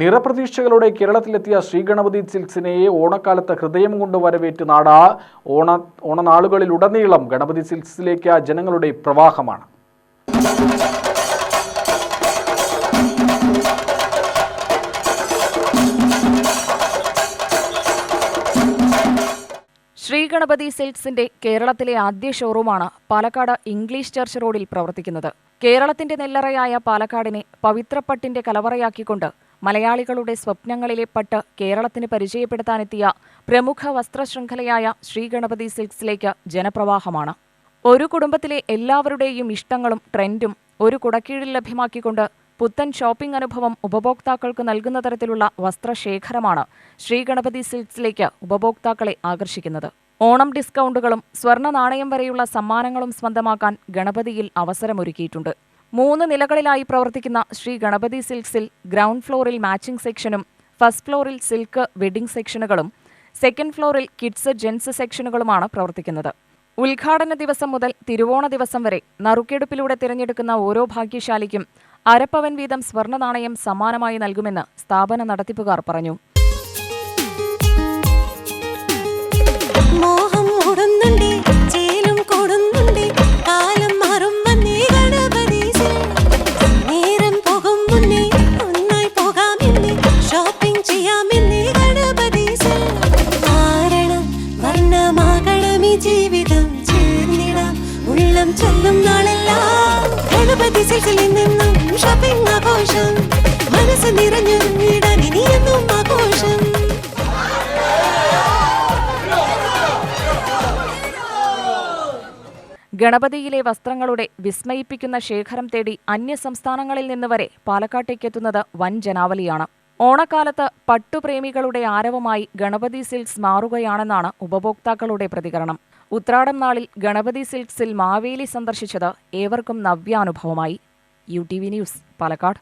നിറപ്രതീക്ഷകളോടെ കേരളത്തിലെത്തിയ ശ്രീഗണപതി സിൽക്സിനെ ഓണക്കാലത്ത് ഹൃദയം കൊണ്ട് വരവേറ്റ് നാട ഓണ ഓണനാളുകളിലുടനീളം ഗണപതി സിൽക്സിലേക്ക് ജനങ്ങളുടെ പ്രവാഹമാണ്. ശ്രീഗണപതി സിൽക്സിന്റെ കേരളത്തിലെ ആദ്യ ഷോറൂമാണ് പാലക്കാട് ഇംഗ്ലീഷ് ചർച്ച് റോഡിൽ പ്രവർത്തിക്കുന്നത്. കേരളത്തിന്റെ നെല്ലറയായ പാലക്കാടിനെ പവിത്രപ്പട്ടിന്റെ കലവറയാക്കിക്കൊണ്ട് മലയാളികളുടെ സ്വപ്നങ്ങളിലെ പട്ട് കേരളത്തിന് പരിചയപ്പെടുത്താനെത്തിയ പ്രമുഖ വസ്ത്രശൃംഖലയായ ശ്രീഗണപതി സിൽക്സിലേക്ക് ജനപ്രവാഹമാണ്. ഒരു കുടുംബത്തിലെ എല്ലാവരുടെയും ഇഷ്ടങ്ങളും ട്രെൻഡും ഒരു കുടക്കീഴിൽ ലഭ്യമാക്കിക്കൊണ്ട് പുത്തൻ ഷോപ്പിംഗ് അനുഭവം ഉപഭോക്താക്കൾക്ക് നൽകുന്ന തരത്തിലുള്ള വസ്ത്രശേഖരമാണ് ശ്രീഗണപതി സിൽക്സിലേക്ക് ഉപഭോക്താക്കളെ ആകർഷിക്കുന്നത്. ഓണം ഡിസ്കൗണ്ടുകളും സ്വർണ നാണയം വരെയുള്ള സമ്മാനങ്ങളും സ്വന്തമാക്കാൻ ഗണപതിയിൽ അവസരമൊരുക്കിയിട്ടുണ്ട്. മൂന്ന് നിലകളിലായി പ്രവർത്തിക്കുന്ന ശ്രീ ഗണപതി സിൽക്സിൽ ഗ്രൗണ്ട് ഫ്ലോറിൽ മാച്ചിംഗ് സെക്ഷനും ഫസ്റ്റ് ഫ്ലോറിൽ സിൽക്ക് വെഡിംഗ് സെക്ഷനുകളും സെക്കൻഡ് ഫ്ലോറിൽ കിഡ്സ് ജെൻസ് സെക്ഷനുകളുമാണ് പ്രവർത്തിക്കുന്നത്. ഉദ്ഘാടന ദിവസം മുതൽ തിരുവോണ ദിവസം വരെ നറുക്കെടുപ്പിലൂടെ തിരഞ്ഞെടുക്കുന്ന ഓരോ ഭാഗ്യശാലിക്കും അരപ്പവൻ വീതം സ്വർണ നാണയം സമ്മാനമായി നൽകുമെന്ന് സ്ഥാപന നടത്തിപ്പുകാർ പറഞ്ഞു. സിൽസിൽ നിന്നും ഷോപ്പിംഗ് ആഘോഷം. മനസ്സ് നിറഞ്ഞു ഇടാൻ ഇനിയെന്നും ആഘോഷം. ഗണപതിയിലെ വസ്ത്രങ്ങളുടെ വിസ്മയിപ്പിക്കുന്ന ശേഖരം തേടി അന്യസംസ്ഥാനങ്ങളിൽ നിന്ന് വരെ പാലക്കാട്ടേക്കെത്തുന്നത് വൻ ജനാവലിയാണ്. ഓണക്കാലത്ത് പട്ടുപ്രേമികളുടെ ആരവമായി ഗണപതി സിൽക്സ് മാറുകയാണെന്നാണ് ഉപഭോക്താക്കളുടെ പ്രതികരണം. ഉത്രാടം നാളിൽ ഗണപതി സിൽക്സിൽ മാവേലി സന്ദർശിച്ചത് ഏവർക്കും നവ്യാനുഭവമായി. U T V news Palakkad.